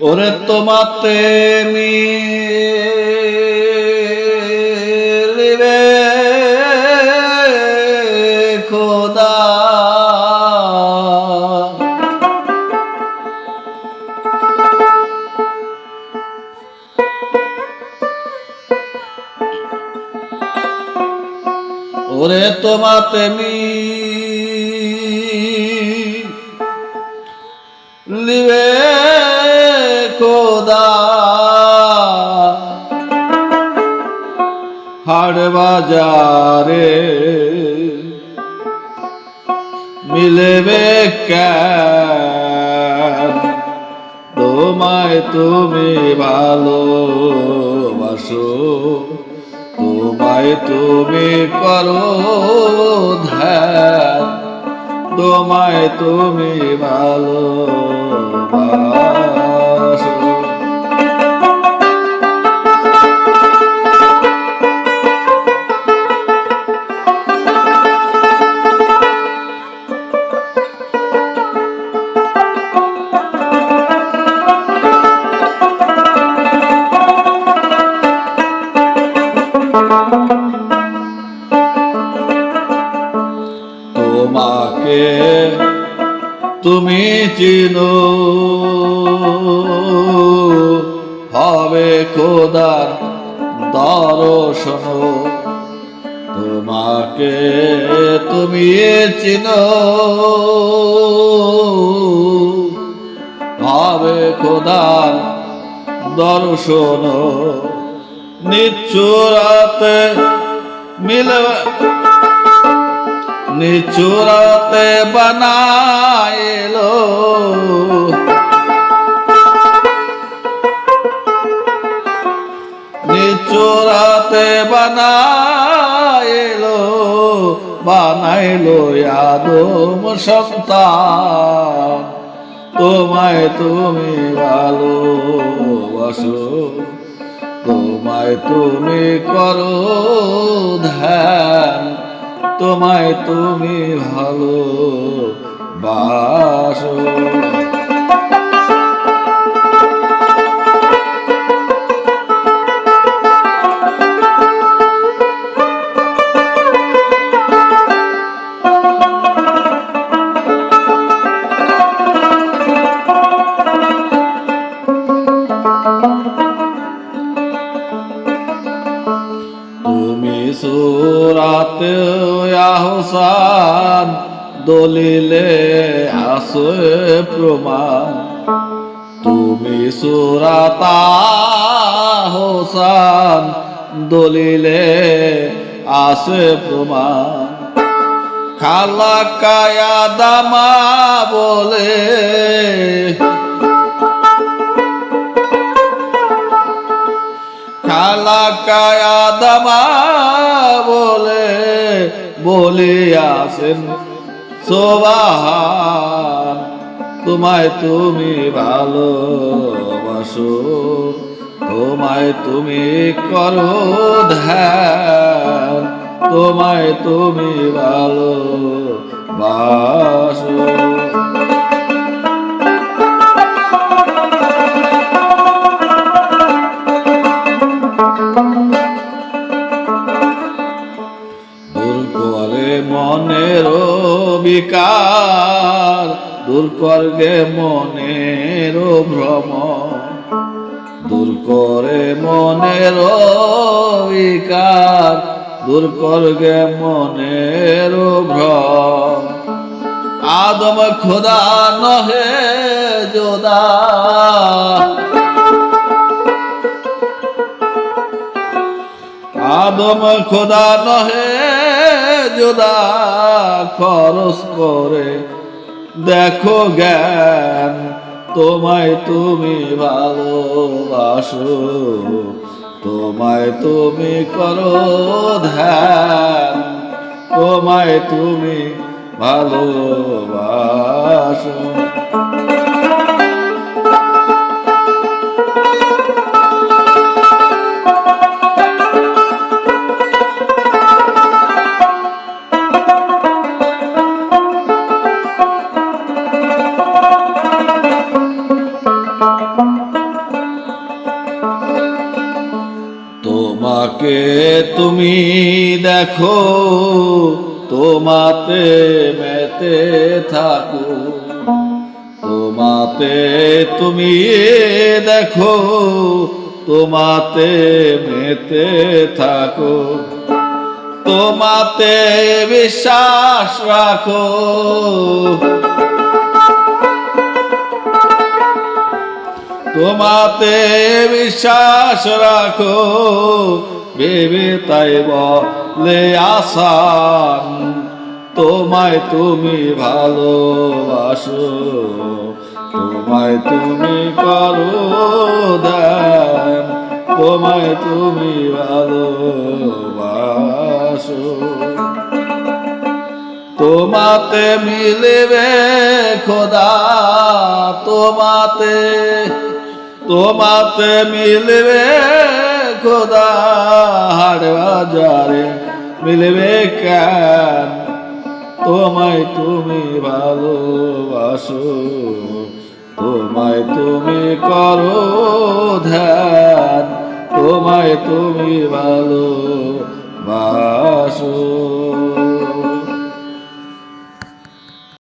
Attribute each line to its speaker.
Speaker 1: ওরে তোমাতে মিলিবে ওরে তোমাতে মিলিবে খোদা হাট বাজারে মিলবে কেন? তোমায় তুমি ভালোবাসো তোমায় তুমি করো ধ্যান তোমায় তুমি ভালোবাসো। তোমাকে তুমি চিনো। হবে খোদার দর্শন। তোমাকে তুমি চিনো। হবে খোদার দর্শন। নিচুরাতে মিলবে নিচুরাতে বানাইলো নিচুরাতে বানাইলো বানাইলো আদম সন্তান তোমায় তুমি ভালোবাসো তোমায় তুমি করো ধ্যান তোমায় তুমি ভালো বাসো সুরাতে আহসান, দলিলে আসে প্রমাণ। তুমি সুরাতা হোসান দলিলে আসে প্রমাণ। খালা কায়া দামা বলে খালা কায়া দামা বলে বলে আসেন, সোবাহান, তোমায় তুমি ভালোবাসো, তোমায় তুমি করো ধ্যান, তোমায় তুমি ভালো বাসো বিকার দূর করবে মনের ভ্রম দূর করে মনের বিকার দূর করবে মনের ভ্রম। আদম খোদা নহে যোদা আদম খোদা নহে জোদা খরচ করে। দেখো জ্ঞান, তোমায় তুমি ভালোবাসো, তোমায় তুমি করো ধ্যান, তোমায় তুমি ভালোবাসো।
Speaker 2: তোমাকে
Speaker 1: তুমি দেখো, তোমাতে মেতে থাকো। তোমাতে তুমি দেখো, তোমাতে মেতে থাকো। তোমাতে বিশ্বাস রাখো। তোমাতে বিশ্বাস রাখো, ভেবে তাই বলে আসান তোমায় তুমি ভালোবাসো, তোমায় তুমি করো দেন তোমায় তুমি ভালোবাসো। তোমাতে মিলবে খোদা, তোমাতে তোমাতে মিলবে খোদা হাট বাজারে। মিলবে কেন? তোমায় তুমি ভালোবাসো, তোমায় তুমি করো ধ্যান, তোমায় তুমি ভালোবাসো।